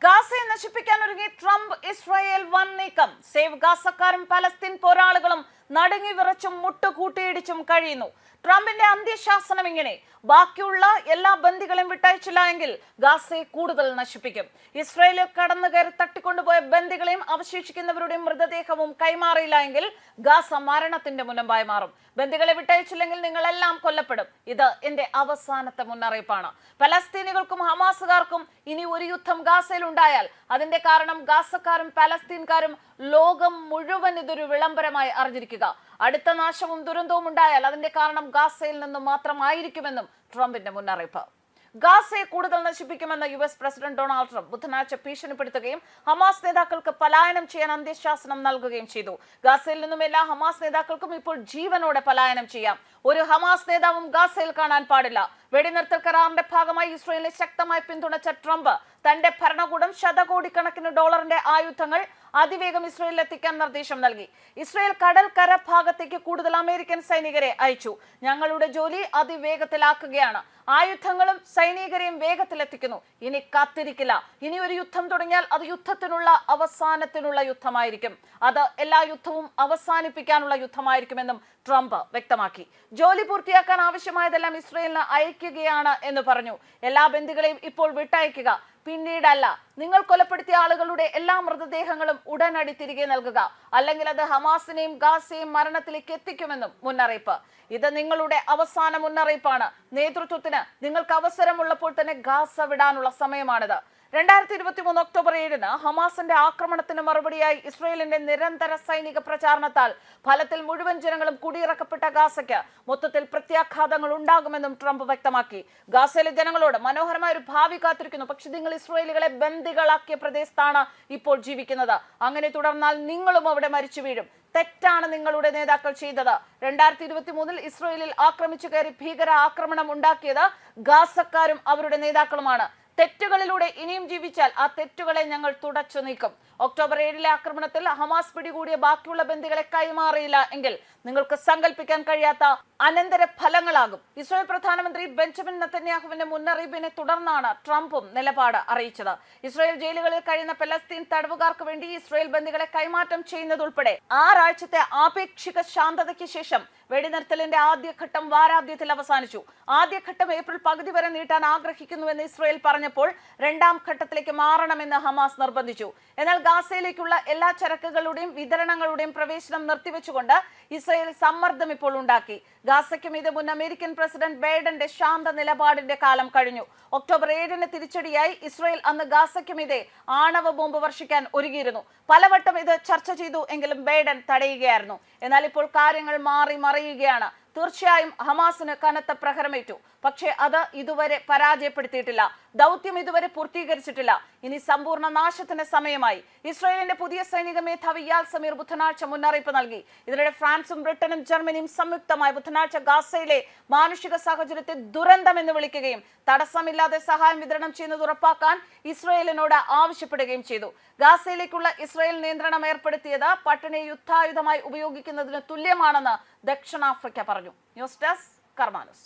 ഗാസയെ നശിപ്പിക്കാൻ ഒരുങ്ങി Trump Israel വൻ നീക്കം. സേവ് ഗാസക്കാരും പലസ്തീൻ പോരാളികളും നടുങ്ങി വിറച്ചും മുട്ടുകൂട്ടിയിടിച്ചും കഴിയുന്നു. ട്രംപിന്റെ അന്ത്യശാസനം ഇങ്ങനെ. ബാക്കിയുള്ള എല്ലാ ബന്ദികളും വിട്ടയച്ചില്ല എങ്കിൽ ഗാസയെ കൂടുതൽ നശിപ്പിക്കും. ഇസ്രയേൽ കടന്നു കയറി തട്ടിക്കൊണ്ടുപോയ ബന്ദികളെയും അവശേഷിക്കുന്നവരുടെയും മൃതദേഹവും കൈമാറിയില്ല എങ്കിൽ ഗാസ മരണത്തിന്റെ മുനമ്പായി മാറും. ബന്ദികളെ വിട്ടയച്ചില്ലെങ്കിൽ നിങ്ങളെല്ലാം കൊല്ലപ്പെടും. ഇത് എന്റെ അവസാനത്തെ മുന്നറിയിപ്പാണ്. പലസ്തീനികൾക്കും ഹമാസുകാർക്കും ഇനി ഒരു യുദ്ധം ഗാസയിൽ ഉണ്ടായാൽ അതിന്റെ കാരണം ഗാസക്കാരും പലസ്തീൻകാരും ലോകം മുഴുവൻ ഇതൊരു വിളംബരമായി അറിഞ്ഞിരിക്കുക അടുത്ത നാശവും ദുരന്തവും ഉണ്ടായാൽ അതിന്റെ കാരണം ഗാസയിൽ നിന്നും മാത്രമായിരിക്കുമെന്നും ട്രംപിന്റെ മുന്നറിയിപ്പ്. ഗാസയെ കൂടുതൽ നശിപ്പിക്കുമെന്ന് U S president Donald Trump ബുധനാഴ്ച ഭീഷണിപ്പെടുത്തുകയും ഹമാസ് നേതാക്കൾക്ക് പലായനം ചെയ്യാൻ അന്ത്യശാസനം നൽകുകയും ചെയ്തു. ഗാസയിൽ നിന്നും എല്ലാ ഹമാസ് നേതാക്കൾക്കും ഇപ്പോൾ ജീവനോടെ പലായനം ചെയ്യാം. ഒരു ഹമാസ് നേതാവും ഗാസയിൽ കാണാൻ പാടില്ല. വെടിനിർത്തൽ കരാറിന്റെ ഭാഗമായി ഇസ്രയേലിനെ ശക്തമായി പിന്തുണച്ച ട്രംപ് തന്റെ ഭരണകൂടം ശതകോടിക്കണക്കിന് ഡോളറിന്റെ ആയുധങ്ങൾ അതിവേഗം ഇസ്രയേലിൽ എത്തിക്കാൻ നിർദ്ദേശം നൽകി. ഇസ്രയേൽ കടൽക്കര കര ഭാഗത്തേക്ക് കൂടുതൽ അമേരിക്കൻ സൈനികരെ അയച്ചു. ഞങ്ങളുടെ ജോലി അതിവേഗത്തിലാക്കുകയാണ്. ആയുധങ്ങളും സൈനികരെയും വേഗത്തിലെത്തിക്കുന്നു. ഇനി കാത്തിരിക്കില്ല. ഇനി ഒരു യുദ്ധം തുടങ്ങിയാൽ അത് യുദ്ധത്തിനുള്ള അവസാനത്തിനുള്ള യുദ്ധമായിരിക്കും. അത് എല്ലാ യുദ്ധവും അവസാനിപ്പിക്കാനുള്ള യുദ്ധമായിരിക്കുമെന്നും ട്രംപ് വ്യക്തമാക്കി. ജോലി പൂർത്തിയാക്കാൻ ആവശ്യമായതെല്ലാം ഇസ്രയേലിന് അയക്കുകയാണ് എന്ന് പറഞ്ഞു. എല്ലാ ബന്ദികളെയും ഇപ്പോൾ വിട്ടയക്കുക. പിന്നീടല്ല നിങ്ങൾ കൊലപ്പെടുത്തിയ ആളുകളുടെ എല്ലാ മൃതദേഹങ്ങളും ഉടനടി തിരികെ നൽകുക. അല്ലെങ്കിൽ അത് ഹമാസിനെയും ഗാസയെയും മരണത്തിലേക്ക് എത്തിക്കുമെന്നും മുന്നറിയിപ്പ്. ഇത് നിങ്ങളുടെ അവസാന മുന്നറിയിപ്പാണ്. നേതൃത്വത്തിന് നിങ്ങൾക്ക് അവസരമുള്ളപ്പോൾ തന്നെ ഗാസ വിടാനുള്ള സമയമാണിത്. രണ്ടായിരത്തി ഇരുപത്തി മൂന്ന് ഒക്ടോബർ ഏഴിന് ഹമാസിന്റെ ആക്രമണത്തിന് മറുപടിയായി ഇസ്രയേലിന്റെ നിരന്തര സൈനിക പ്രചാരണത്താൽ ഫലത്തിൽ മുഴുവൻ ജനങ്ങളും കുടിയിറക്കപ്പെട്ട ഗാസയ്ക്ക് മൊത്തത്തിൽ പ്രത്യാഘാതങ്ങൾ ഉണ്ടാകുമെന്നും ട്രംപ് വ്യക്തമാക്കി. ഗാസയിലെ ജനങ്ങളോട് മനോഹരമായ ഒരു ഭാവി കാത്തിരിക്കുന്നു. പക്ഷെ നിങ്ങൾ ഇസ്രയേലികളെ ബന്ദികളാക്കിയ പ്രദേശത്താണ് ഇപ്പോൾ ജീവിക്കുന്നത്. അങ്ങനെ തുടർന്നാൽ നിങ്ങളും അവിടെ മരിച്ചു വീഴും. തെറ്റാണ് നിങ്ങളുടെ നേതാക്കൾ ചെയ്തത്. രണ്ടായിരത്തി ഇരുപത്തി മൂന്നിൽ ഇസ്രയേലിൽ ആക്രമിച്ചു കയറി ഭീകര ആക്രമണം ഉണ്ടാക്കിയത് ഗാസക്കാരും അവരുടെ നേതാക്കളുമാണ്. തെറ്റുകളിലൂടെ ഇനിയും ജീവിച്ചാൽ ആ തെറ്റുകളെ ഞങ്ങൾ തുടച്ചു നീക്കും. ഒക്ടോബർ ഏഴിലെ ആക്രമണത്തിൽ ഹമാസ് പിടികൂടിയ ബാക്കിയുള്ള ബന്ധികളെ കൈമാറിയില്ല എങ്കിൽ നിങ്ങൾക്ക് സങ്കല്പിക്കാൻ കഴിയാത്ത അനന്തര ഫലങ്ങളാകും. ഇസ്രായേൽ പ്രധാനമന്ത്രി ബെഞ്ചമിൻ നത്തന്യാഹുവിന്റെ മുന്നറിയിപ്പിനെ തുടർന്നാണ് ട്രംപും നിലപാട് അറിയിച്ചത്. ഇസ്രായേൽ ജയിലുകളിൽ കഴിയുന്ന പലസ്തീൻ തടവുകാർക്ക് വേണ്ടി ഇസ്രായേൽ ബന്ധികളെ കൈമാറ്റം ചെയ്യുന്നതുൾപ്പെടെ ആറാഴ്ചത്തെ ആപേക്ഷിക ശാന്തതയ്ക്ക് ശേഷം വെടിനിർത്തലിന്റെ ആദ്യഘട്ടം വാരാദ്യത്തിൽ അവസാനിച്ചു. ആദ്യഘട്ടം ഏപ്രിൽ പകുതി വരെ നീട്ടാൻ ആഗ്രഹിക്കുന്നുവെന്ന് ഇസ്രായേൽ പറഞ്ഞപ്പോൾ രണ്ടാം ഘട്ടത്തിലേക്ക് മാറണമെന്ന് ഹമാസ് നിർബന്ധിച്ചു. എന്നാൽ ഗാസയിലേക്കുള്ള എല്ലാ ചരക്കുകളുടെയും വിതരണങ്ങളുടെയും പ്രവേശനം നിർത്തിവെച്ചുകൊണ്ട് ഇസ്രയേൽ സമ്മർദ്ദം ഇപ്പോൾ ഉണ്ടാക്കി. ഗാസയ്ക്ക് ഇത് മുൻ അമേരിക്കൻ പ്രസിഡന്റ് ബൈഡന്റെ ശാന്ത നിലപാടിന്റെ കാലം കഴിഞ്ഞു. ഒക്ടോബർ ഏഴിന് തിരിച്ചടിയായി ഇസ്രയേൽ അന്ന് ഗാസയ്ക്ക് ആണവ ബോംബ് വർഷിക്കാൻ ഒരുങ്ങിയിരുന്നു. പലവട്ടം ഇത് ചർച്ച ചെയ്തു എങ്കിലും ബൈഡൻ തടയുകയായിരുന്നു. എന്നാൽ ഇപ്പോൾ കാര്യങ്ങൾ മാറി മറിയുകയാണ്. തീർച്ചയായും ഹമാസിന് കനത്ത പ്രഹരമേറ്റു. പക്ഷേ അത് ഇതുവരെ പരാജയപ്പെടുത്തിയിട്ടില്ല. ദൗത്യം ഇതുവരെ പൂർത്തീകരിച്ചിട്ടില്ല. ഇനി സമ്പൂർണ നാശത്തിന് സമയമായി. ഇസ്രായേലിന്റെ പുതിയ സൈനിക മേധാവി യാൽ സമീർ ബുധനാഴ്ച മുന്നറിയിപ്പ് നൽകി. ഇതിനിടെ ഫ്രാൻസും ബ്രിട്ടനും ജർമ്മനിയും സംയുക്തമായി ബുധനാഴ്ച ഗാസയിലെ മാനുഷിക സാഹചര്യത്തെ ദുരന്തം എന്ന് വിളിക്കുകയും തടസ്സമില്ലാതെ സഹായം വിതരണം ചെയ്യുന്നത് ഉറപ്പാക്കാൻ ഇസ്രായേലിനോട് ആവശ്യപ്പെടുകയും ചെയ്തു. ഗാസയിലേക്കുള്ള ഇസ്രായേൽ നിയന്ത്രണം ഏർപ്പെടുത്തിയത് പട്ടിണി യുദ്ധായുധമായി ഉപയോഗിക്കുന്നതിന് തുല്യമാണെന്ന് ദക്ഷിണാഫ്രിക്ക പറഞ്ഞു. News desk കർമാനുസ്.